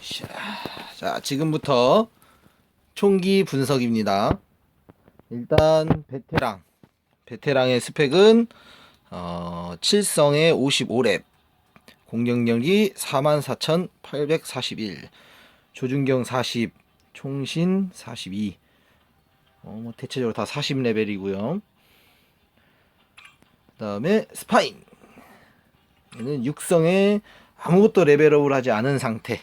자, 자, 지금부터 총기 분석입니다. 일단 베테랑. 베테랑의 스펙은 어, 7성에 55렙. 공격력이 44,841. 조준경 40. 총신 42. 어, 뭐 대체적으로 다 40레벨이고요. 그다음에 스파인. 얘는 육성에 아무것도 레벨업을 하지 않은 상태.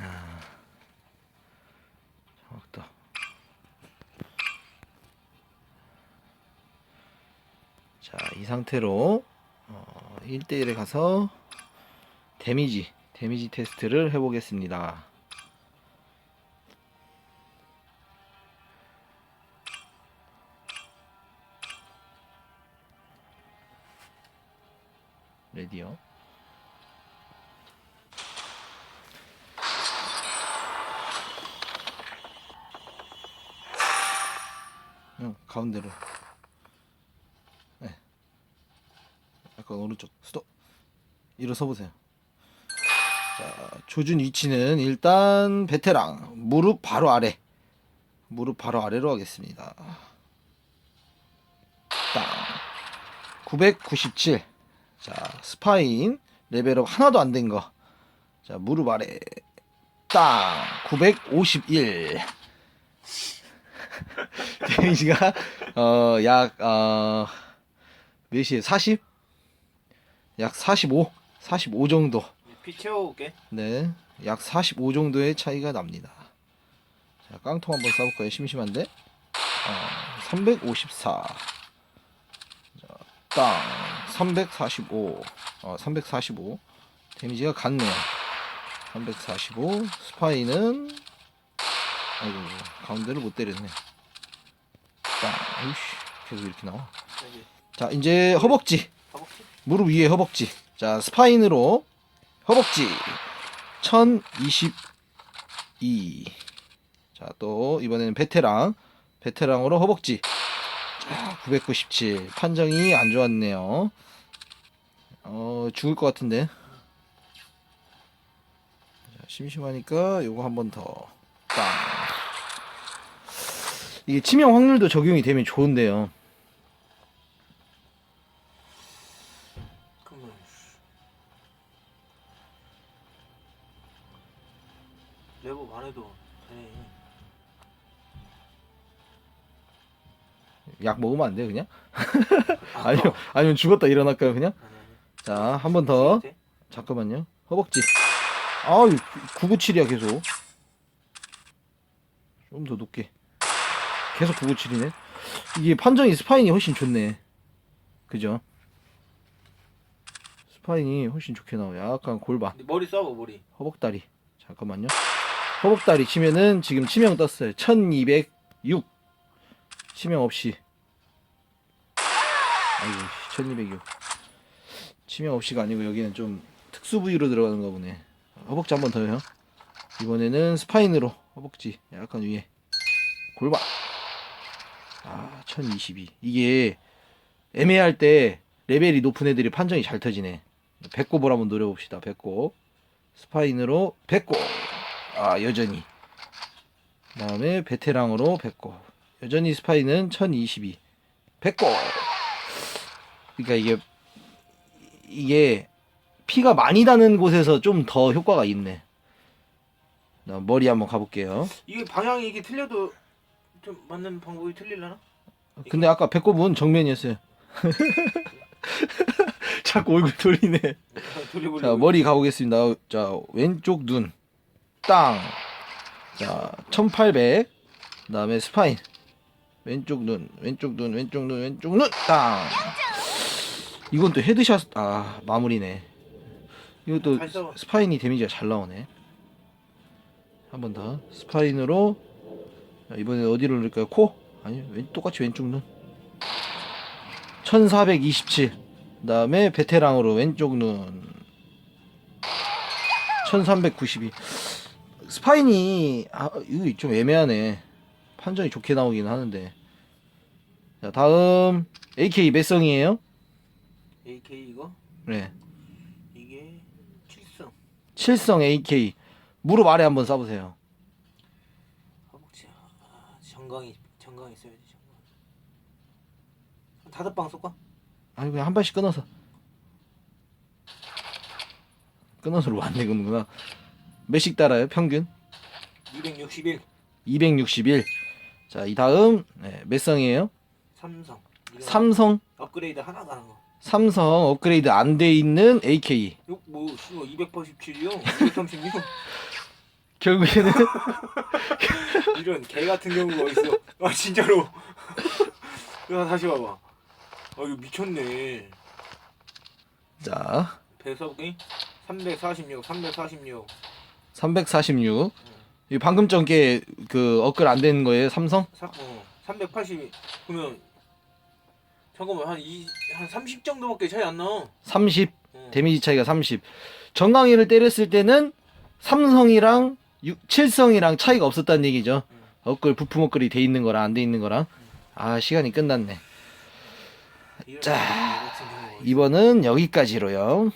아, 정확다. 자, 이 상태로 어, 1대1에 가서 데미지, 데미지 테스트를 해보겠습니다. 레디요. 응, 가운데로. 약간 오른쪽. 스톱. 일어서 보세요. 자, 조준 위치는 일단 베테랑 무릎 바로 아래. 무릎 바로 아래로 하겠습니다. 땅. 997. 자, 스파인 레벨업 하나도 안 된 거. 자, 무릎 아래. 땅. 951. 데미지가 어 약 어, 몇이에요? 40? 약 45? 45 정도. 피 채워올게. 네. 약 45 정도의 차이가 납니다. 자, 깡통 한번 써볼까요? 심심한데. 어, 354. 자, 땅. 345. 어, 345. 데미지가 같네요. 345. 스파이는 아이고 가운데를 못 때렸네. 땅. 으이씨 계속 이렇게 나와. 자 이제 허벅지. 무릎 위에 허벅지. 자, 스파인으로 허벅지 1022. 자, 또 이번에는 베테랑. 베테랑으로 허벅지. 자, 997. 판정이 안 좋았네요. 어, 죽을 것 같은데. 자, 심심하니까 요거 한 번 더. 땅. 이게 치명 확률도 적용이 되면 좋은데요. 레버 안 해도 되네. 약 먹으면 안 돼, 그냥? 아, 아니면, 아니면 죽었다 일어날까요, 그냥? 아니 아니. 자, 한 번 더. 돼? 잠깐만요. 허벅지. 아유, 997이야, 계속. 좀 더 높게. 계속 997이네. 이게 판정이 스파인이 훨씬 좋네. 그죠? 스파인이 훨씬 좋게 나와. 약간 골반. 근데 머리 써봐 머리. 허벅다리. 잠깐만요. 허벅다리 치면은 지금 치명 떴어요. 1206. 치명 없이. 아이고, 1206. 치명 없이가 아니고 여기는 좀 특수 부위로 들어가는가 보네. 허벅지 한 번 더요. 이번에는 스파인으로 허벅지 약간 위에 골반. 아, 1022. 이게 애매할 때 레벨이 높은 애들이 판정이 잘 터지네. 배꼽을 한번 노려봅시다. 배꼽. 스파인으로 배꼽. 아, 여전히. 그 다음에 베테랑으로 배꼽. 여전히 스파인은 1022. 배꼽. 그러니까 이게 이게 피가 많이 나는 곳에서 좀 더 효과가 있네. 나 머리 한번 가볼게요. 이게 방향이 이게 틀려도 좀 맞는 방법이 틀리려나? 근데 아까 배꼽은 정면이었어요. 자꾸 얼굴 돌리네. 자 머리 가보겠습니다. 자 왼쪽 눈 땅. 자 1800. 그 다음에 스파인. 왼쪽 눈, 왼쪽 눈, 왼쪽 눈, 왼쪽 눈 땅. 이건 또 헤드샷 아 마무리네. 이것도. 스파인이 데미지가 잘 나오네. 한 번 더. 스파인으로 자, 이번에 어디로 누를까요? 코? 아니 왼 똑같이 왼쪽 눈. 1427. 그 다음에 베테랑으로 왼쪽 눈. 1392. 스파인이 아, 이거 좀 애매하네. 판정이 좋게 나오긴 하는데. 자, 다음 AK 몇 성이에요? AK 이거 네. 이게 7성. 7성 AK 무릎 아래 한번 쏴 보세요. 허벅지 아, 정강이 정강이 써야지 정강. 한 다섯 방 쏠까? 아니 그냥 한 발씩 끊어서 끊어서 로 안 되는구나. 몇씩 달아요 평균? 261 261. 자, 이 다음 네, 몇 성이에요? 삼성. 이거 삼성. 업그레이드 하나도 안한 거. 삼성 업그레이드 안 돼 있는 AK. 뭐 씨발 287이요? 236 결국에는 이런 개 같은 경우가 있어. 아 진짜로. 야 다시 봐봐. 아 이거 미쳤네. 자, 배석이 346, 346. 346. 이 방금 전게 그 업글 안 되는 거예요, 삼성? 사, 어, 380 그러면 잠깐만 한이한30 정도밖에 차이 안 나. 30. 어. 데미지 차이가 30. 정강이를 때렸을 때는 삼성이랑 6, 7성이랑 차이가 없었다는 얘기죠. 음. 업글 부품 업글이 돼 있는 거랑 안 돼 있는 거랑. 아, 시간이 끝났네. 자. 이번은 여기까지로요.